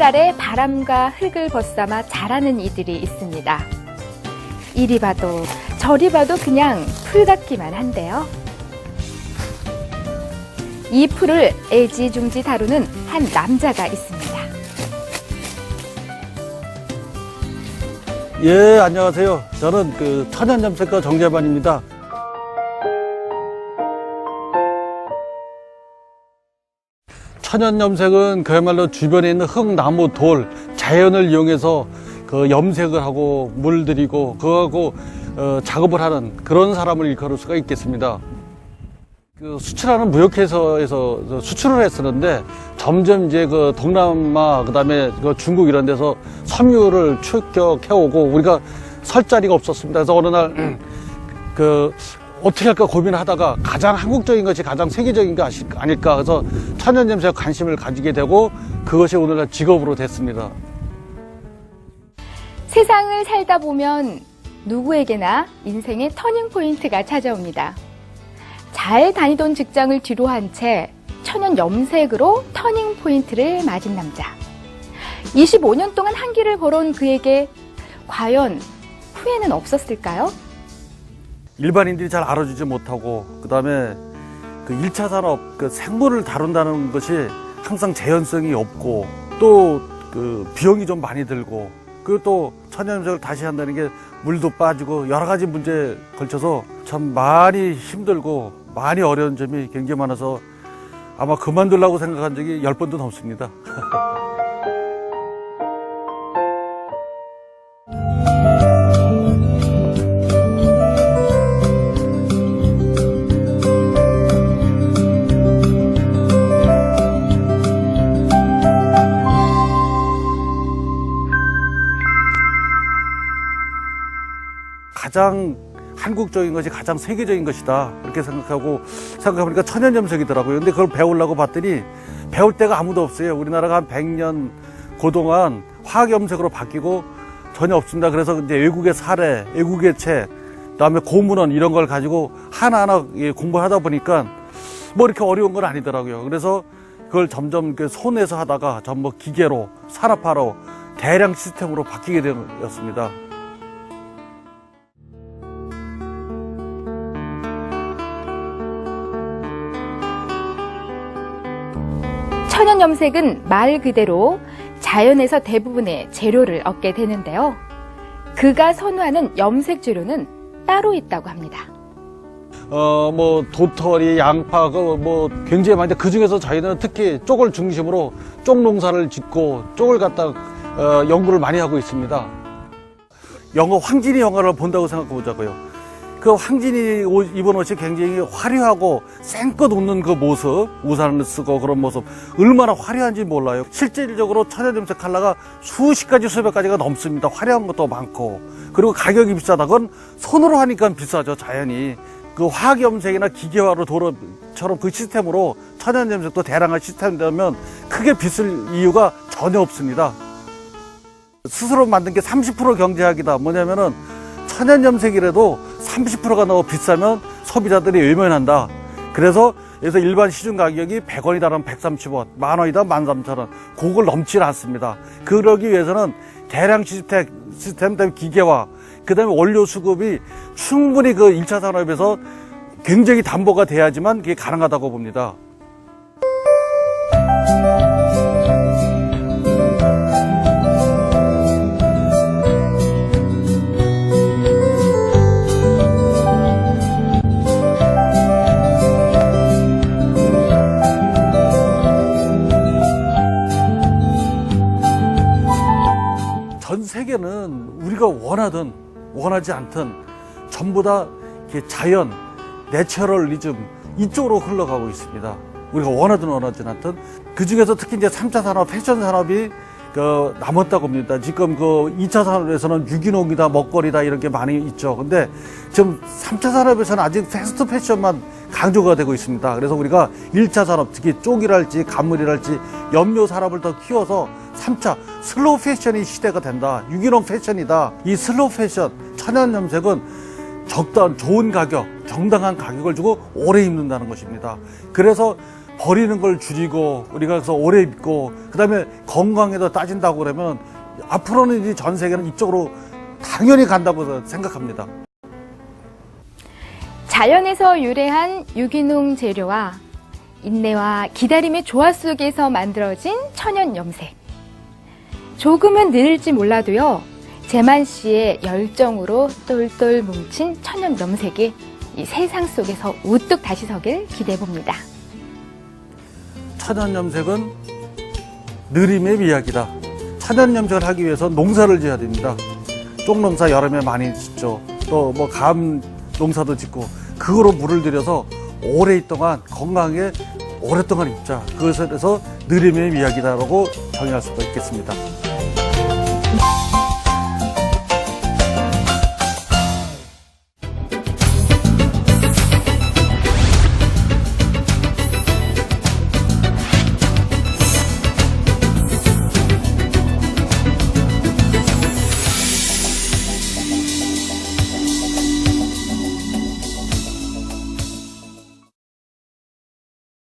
아래 바람과 흙을 벗삼아 자라는 이들이 있습니다. 이리 봐도 저리 봐도 그냥 풀 같기만 한데요. 이 풀을 애지중지 다루는 한 남자가 있습니다. 예, 안녕하세요. 저는 그 천연염색가 정재반입니다. 천연염색은 그야말로 주변에 있는 흙, 나무, 돌, 자연을 이용해서 그 염색을 하고 물 들이고 그거하고 어, 작업을 하는 그런 사람을 일컬을 수가 있겠습니다. 그 수출하는 무역회사에서 저 수출을 했었는데 점점 이제 그 동남아 그다음에 그 중국 이런 데서 섬유를 출격해오고 우리가 설 자리가 없었습니다. 그래서 어느 날 그 어떻게 할까 고민을 하다가 가장 한국적인 것이 가장 세계적인 게 아닐까 그래서 천연 염색에 관심을 가지게 되고 그것이 오늘날 직업으로 됐습니다. 세상을 살다 보면 누구에게나 인생의 터닝 포인트가 찾아옵니다. 잘 다니던 직장을 뒤로 한 채 천연 염색으로 터닝 포인트를 맞은 남자. 25년 동안 한 길을 걸어온 그에게 과연 후회는 없었을까요? 일반인들이 잘 알아주지 못하고 그다음에 그 1차 산업 그 생물을 다룬다는 것이 항상 재현성이 없고 또 그 비용이 좀 많이 들고 그리고 또 천연염색을 다시 한다는 게 물도 빠지고 여러 가지 문제에 걸쳐서 참 많이 힘들고 많이 어려운 점이 굉장히 많아서 아마 그만두려고 생각한 적이 열 번도 넘습니다. 가장 한국적인 것이 가장 세계적인 것이다. 이렇게 생각하고 생각해보니까 천연염색이더라고요. 근데 그걸 배우려고 봤더니 배울 데가 아무도 없어요. 우리나라가 한 100년 그동안 화학염색으로 바뀌고 전혀 없습니다. 그래서 이제 외국의 사례 외국의 책 그다음에 고문원 이런 걸 가지고 하나하나 예, 공부를 하다 보니까 뭐 이렇게 어려운 건 아니더라고요. 그래서 그걸 점점 그 손에서 하다가 전부 기계로 산업화로 대량 시스템으로 바뀌게 되었습니다. 천연 염색은 말 그대로 자연에서 대부분의 재료를 얻게 되는데요. 그가 선호하는 염색 재료는 따로 있다고 합니다. 어, 뭐, 도토리, 양파, 그, 뭐, 굉장히 많은데, 그 중에서 저희는 특히 쪽을 중심으로 쪽 농사를 짓고, 쪽을 갖다, 어, 연구를 많이 하고 있습니다. 영어, 황진이 영화를 본다고 생각해 보자고요. 그 황진이 옷, 입은 옷이 굉장히 화려하고 생껏 웃는 그 모습, 우산을 쓰고 그런 모습, 얼마나 화려한지 몰라요. 실질적으로 천연염색 컬러가 수십 가지, 수백 가지가 넘습니다. 화려한 것도 많고. 그리고 가격이 비싸다. 그건 손으로 하니까 비싸죠, 자연이. 그 화학 염색이나 기계화로 도로처럼 그 시스템으로 천연 염색도 대량화 시스템 되면 크게 비쓸 이유가 전혀 없습니다. 스스로 만든 게 30% 경제학이다. 뭐냐면은 천연 염색이라도 30%가 너무 비싸면 소비자들이 외면한다. 그래서 그래서 일반 시중 가격이 100원이다면 130원, 만 원이다 13,000원. 그걸 넘지 않습니다. 그러기 위해서는 대량 시스템, 시스템 때문에 기계화, 그 다음에 원료 수급이 충분히 그 1차 산업에서 굉장히 담보가 돼야지만 그게 가능하다고 봅니다. 원하든 원하지 않든 전부 다 자연, 내처럴리즘 이쪽으로 흘러가고 있습니다. 우리가 원하든 원하지 않든 그 중에서 특히 이제 3차 산업, 패션 산업이 그 남았다고 봅니다. 지금 그 2차 산업에서는 유기농이다, 먹거리다 이런 게 많이 있죠. 근데 지금 3차 산업에서는 아직 패스트 패션만 강조가 되고 있습니다. 그래서 우리가 1차 산업, 특히 쪽이랄지 간물이랄지 염료 산업을 더 키워서 3차 슬로우 패션이 시대가 된다. 유기농 패션이다. 이 슬로우 패션, 천연 염색은 적당, 좋은 가격, 정당한 가격을 주고 오래 입는다는 것입니다. 그래서 버리는 걸 줄이고 우리가 그래서 오래 입고 그다음에 건강에도 따진다고 그러면 앞으로는 이전 세계는 이쪽으로 당연히 간다고 생각합니다. 자연에서 유래한 유기농 재료와 인내와 기다림의 조화 속에서 만들어진 천연 염색. 조금은 늘지 몰라도요, 재만 씨의 열정으로 똘똘 뭉친 천연 염색이 이 세상 속에서 우뚝 다시 서길 기대해 봅니다. 천연 염색은 느림의 미학이다. 천연 염색을 하기 위해서 농사를 지어야 됩니다. 쪽 농사 여름에 많이 짓죠. 또 뭐 감 농사도 짓고 그거로 물을 들여서 오랫동안 건강하게 오랫동안 입자. 그것에 대해서 느림의 미학이다라고 정의할 수가 있겠습니다.